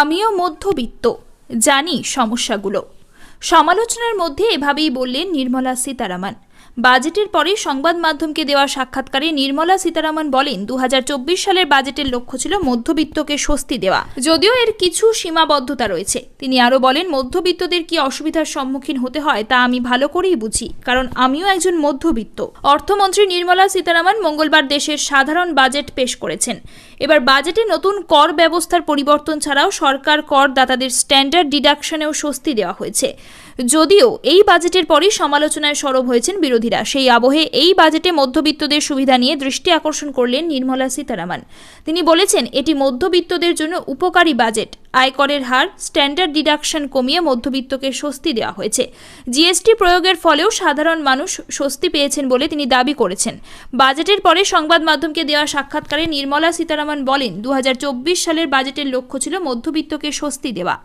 আমিও মধ্যবিত্ত, জানি সমস্যাগুলো। সমালোচনার মধ্যে এভাবেই বললেন নির্মলা সীতারামন। বাজেটের পরে সংবাদ মাধ্যমকে দেওয়া সাক্ষাৎকারে নির্মলা সীতারামন বলেন দু হাজার চব্বিশ সালের বাজেটের লক্ষ্য ছিল মধ্যবিত্তকে স্বস্তি দেওয়া। যদিও এর কিছু সীমাবদ্ধতা রয়েছে। তিনি আরও বলেন, মধ্যবিত্তদের কি অসুবিধার সম্মুখীন হতে হয় তা আমি ভালো করেই বুঝি, কারণ আমিও একজন মধ্যবিত্ত। অর্থমন্ত্রী নির্মলা সীতারামন মঙ্গলবার দেশের সাধারণ বাজেট পেশ করেছেন। এবার বাজেটে নতুন কর ব্যবস্থার পরিবর্তন ছাড়াও সরকার করদাতাদের স্ট্যান্ডার্ড ডিডাকশনেও স্বস্তি দেওয়া হয়েছে। যদিও এই বাজেটের পরই সমালোচনায় সরব হয়েছেন বিরোধীরা। সেই আবহে এই বাজেটে মধ্যবিত্তদের সুবিধা নিয়ে দৃষ্টি আকর্ষণ করলেন নির্মলা সীতারামন। তিনি বলেছেন, এটি মধ্যবিত্তদের জন্য উপকারী বাজেট। আয়করের হার স্ট্যান্ডার্ড ডিডাকশন কমিয়ে মধ্যবিত্তকে স্বস্তি দেওয়া হয়েছে। জিএসটি প্রয়োগের ফলেও সাধারণ মানুষ স্বস্তি পেয়েছেন বলে তিনি দাবি করেছেন। বাজেটের পরে সংবাদ মাধ্যমকে দেওয়া সাক্ষাৎকারে নির্মলা সীতারামন বলেন দু হাজার চব্বিশ সালের বাজেটের লক্ষ্য ছিল মধ্যবিত্তকে স্বস্তি দেওয়া।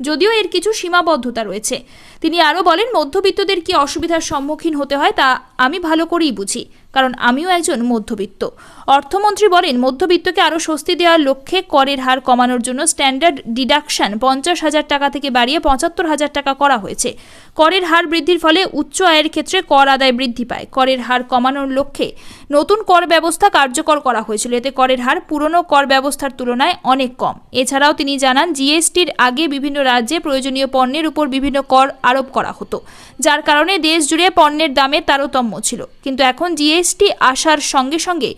যদিও এর কিছু সীমাবদ্ধতা রয়েছে। তিনি আরও বলেন, মধ্যবিত্তদের কি অসুবিধার সম্মুখীন হতে হয় তা আমি ভালো করেই বুঝি। কারণ আমিও একজন মধ্যবিত্ত। অর্থমন্ত্রী বলেন, মধ্যবিত্তকে আরও স্বস্তি দেওয়ার লক্ষ্যে করের হার কমানোর জন্য স্ট্যান্ডার্ড ডিডাকশন পঞ্চাশ হাজার টাকা থেকে বাড়িয়ে পঁচাত্তর হাজার টাকা করা হয়েছে। করের হার বৃদ্ধির ফলে উচ্চ আয়ের ক্ষেত্রে কর আদায় বৃদ্ধি পায়। করের হার কমানোর লক্ষ্যে নতুন কর ব্যবস্থা কার্যকর করা হয়েছিল। এতে করের হার পুরনো কর ব্যবস্থার তুলনায় অনেক কম। এছাড়াও তিনি জানান, জিএসটির আগে বিভিন্ন রাজ্যে প্রয়োজনীয় পণ্যের উপর বিভিন্ন কর আরোপ করা হতো। যার কারণে দেশ জুড়ে পণ্যের দামে তারতম্য ছিল। কিন্তু এখন জিএসটি আসার সঙ্গে সঙ্গে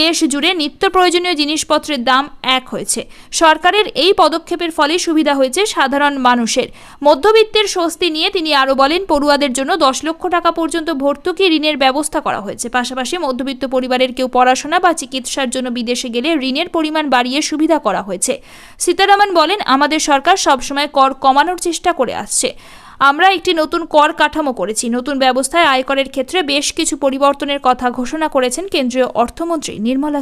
দেশ জুড়ে নিত্য প্রয়োজনীয় জিনিসপত্রের দাম এক হয়েছে। সরকারের এই পদক্ষেপের ফলে সুবিধা হয়েছে সাধারণ মানুষের। মধ্যবিত্তের স্বস্তি নিয়ে তিনি আরও বলেন, পড়ুয়াদের জন্য দশ লক্ষ টাকা পর্যন্ত ভর্তুকি ঋণের ব্যবস্থা করা হয়েছে। পাশাপাশি মধ্যবিত্ত পরিবারের কেউ পড়াশোনা বা চিকিৎসার জন্য বিদেশে গেলে ঋণের পরিমাণ বাড়িয়ে সুবিধা করা হয়েছে। সীতারামন বলেন, আমাদের সরকার সবসময় কর কমানোর চেষ্টা করে আসছে। আমরা একটি নতুন কর কাঠামো করেছি। নতুন ব্যবস্থায় আয়করের ক্ষেত্রে বেশ কিছু পরিবর্তনের কথা ঘোষণা করেছেন কেন্দ্রীয় অর্থমন্ত্রী নির্মলা